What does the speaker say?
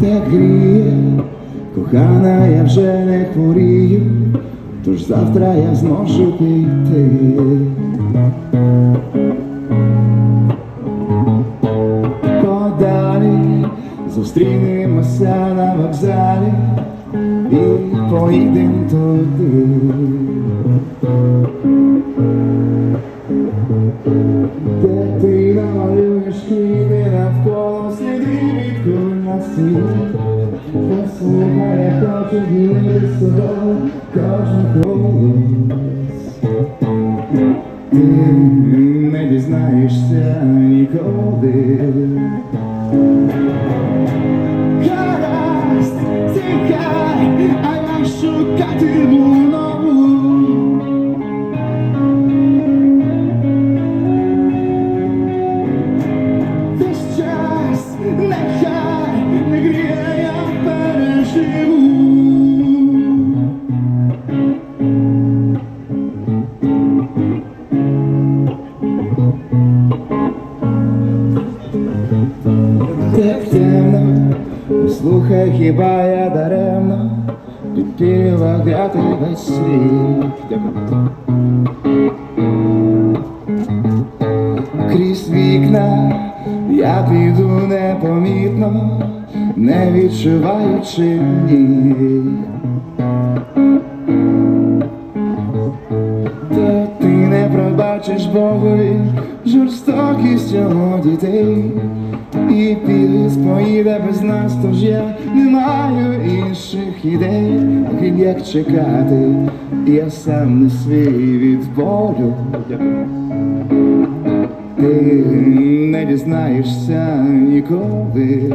Так гріє, кохана, я вже не хворію, тож завтра я зможу піти. Подалі. Зустрінемося на вокзалі і поїдемо туди. Де ти намалюєш квіти навколо сліди від світ. Послухай, я хочу кожен голос. Ти не дізнаєшся ніколи. Темно, слухай, хіба я даремно підпілила п'ятий весь світ. Крізь вікна я піду непомітно, не відчуваючи ні. Пробачиш Богові жорстокість його дітей. І підліз поїде без нас, тож я не маю інших ідей, окрім як чекати, я сам не свій від болю. Ти не дізнаєшся ніколи.